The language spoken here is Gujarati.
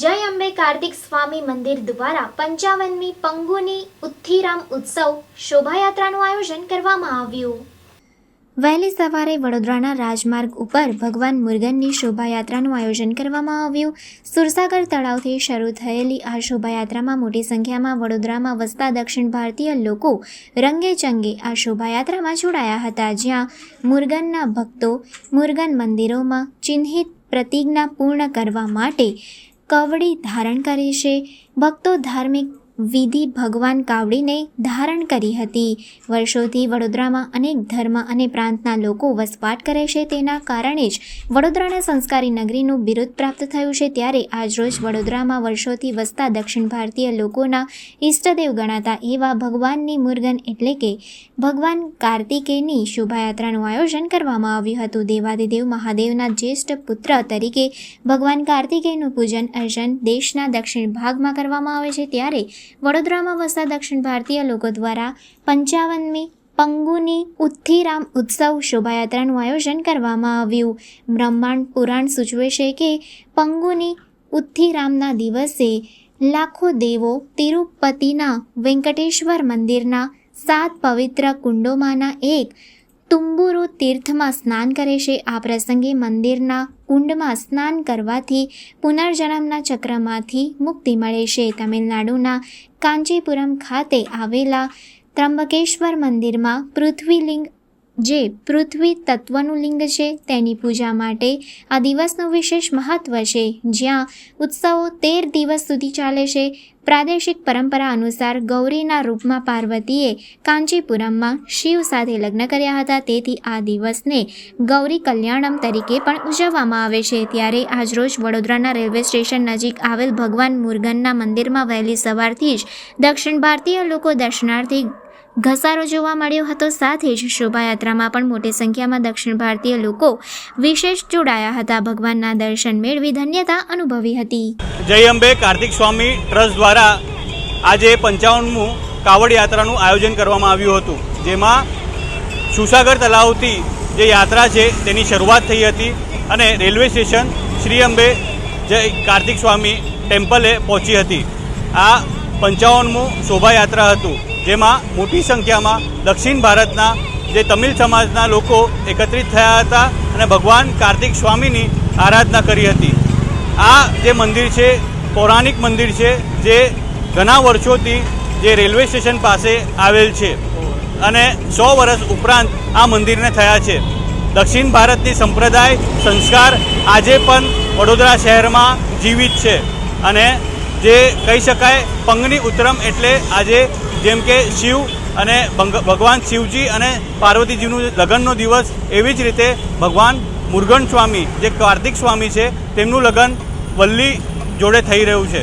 જય અંબે કાર્તિક સ્વામી મંદિર દ્વારા પંચાવનમી પંગુની ઉત્થિરામ ઉત્સવ શોભાયાત્રાનું આયોજન કરવામાં આવ્યું. વહેલી સવારે વડોદરાના રાજમાર્ગ ઉપર ભગવાન મુર્ગનની શોભાયાત્રાનું આયોજન કરવામાં આવ્યું. સુરસાગર તળાવથી શરૂ થયેલી આ શોભાયાત્રામાં મોટી સંખ્યામાં વડોદરામાં વસતા દક્ષિણ ભારતીય લોકો રંગે ચંગે આ શોભાયાત્રામાં જોડાયા હતા. જ્યાં મુર્ગનના ભક્તો મુર્ગન મંદિરોમાં ચિહ્નિત પ્રતિજ્ઞા પૂર્ણ કરવા માટે કવડી ધારણ કરે છે. ભક્તો ધાર્મિક વિધિ ભગવાન કાવડીને ધારણ કરી હતી. વર્ષોથી વડોદરામાં અનેક ધર્મ અને પ્રાંતના લોકો વસવાટ કરે છે તેના કારણે જ વડોદરાને સંસ્કારી નગરીનું બિરુદ પ્રાપ્ત થયું છે. ત્યારે આજરોજ વડોદરામાં વર્ષોથી વસતા દક્ષિણ ભારતીય લોકોના ઈષ્ટદેવ ગણાતા એવા ભગવાનની મુર્ગન એટલે કે ભગવાન કાર્તિકેયની શોભાયાત્રાનું આયોજન કરવામાં આવ્યું હતું. દેવાદિદેવ મહાદેવના જ્યેષ્ઠ પુત્ર તરીકે ભગવાન કાર્તિકેયનું પૂજન અર્ચન દેશના દક્ષિણ ભાગમાં કરવામાં આવે છે. ત્યારે વડોદરામાં વસતા દક્ષિણ ભારતીય લોકો દ્વારા પંચાવનમી પંગુની ઉત્થિરામ ઉત્સવ શોભાયાત્રાનું આયોજન કરવામાં આવ્યું. બ્રહ્માંડ પુરાણ સૂચવે છે કે પંગુની ઉત્થિરામના દિવસે લાખો દેવો તિરુપતિના વેંકટેશ્વર મંદિરના સાત પવિત્ર કુંડોમાંના એક તુંબુરુ તીર્થમાં સ્નાન કરે છે. આ પ્રસંગે મંદિરના કુંડમાં સ્નાન કરવાથી પુનર્જન્મના ચક્રમાંથી મુક્તિ મળે છે. તમિલનાડુના કાંચીપુરમ ખાતે આવેલા ત્રંબકેશ્વર મંદિરમાં પૃથ્વીલિંગ જે પૃથ્વી તત્વનું લિંગ છે, તેની પૂજા માટે આ દિવસનું વિશેષ મહત્વ છે. જ્યાં ઉત્સવો તેર દિવસ સુધી ચાલે છે. પ્રાદેશિક પરંપરા અનુસાર ગૌરીના રૂપમાં પાર્વતીએ કાંચીપુરમમાં શિવ સાથે લગ્ન કર્યા હતા. તેથી આ દિવસને ગૌરી કલ્યાણમ તરીકે પણ ઉજવવામાં આવે છે. ત્યારે આજરોજ વડોદરાના રેલવે સ્ટેશન નજીક આવેલ ભગવાન મુરગનના મંદિરમાં વહેલી સવારથી જ દક્ષિણ ભારતીય લોકો દર્શનાર્થે ઘસારો જોવા મળ્યો હતો. સાથે જ શોભાયાત્રામાં પણ મોટી સંખ્યામાં દક્ષિણ ભારતીય લોકો વિશેષ જોડાયા હતા. ભગવાનના દર્શન મેળવી ધન્યતા અનુભવી હતી. જય અંબે કાર્તિક સ્વામી ટ્રસ્ટ દ્વારા આજે પંચાવનમું કાવડ યાત્રાનું આયોજન કરવામાં આવ્યું હતું. જેમાં સુસાગર તલાવથી જે યાત્રા છે તેની શરૂઆત થઈ હતી અને રેલવે સ્ટેશન શ્રી અંબે જય કાર્તિક સ્વામી ટેમ્પલે પહોંચી હતી. આ પંચાવનમું શોભાયાત્રા હતું, જેમાં મોટી સંખ્યામાં દક્ષિણ ભારતના જે તમિલ સમાજના લોકો એકત્રિત થયા હતા અને ભગવાન કાર્તિક સ્વામીની આરાધના કરી હતી. આ જે મંદિર છે, પૌરાણિક મંદિર છે, જે ઘણા વર્ષોથી જે રેલવે સ્ટેશન પાસે આવેલ છે અને સો વર્ષ ઉપરાંત આ મંદિરને થયા છે. દક્ષિણ ભારતની સંપ્રદાય, સંસ્કાર આજે પણ વડોદરા શહેરમાં જીવિત છે અને જે કહી શકાય પંગની ઉત્તરમ એટલે આજે જેમ કે શિવ અને ભગવાન શિવજી અને પાર્વતીજીનું લગ્નનો દિવસ, એવી જ રીતે ભગવાન મુરગન સ્વામી, જે કાર્તિક સ્વામી છે, તેમનું લગ્ન વલ્લી જોડે થઈ રહ્યું છે.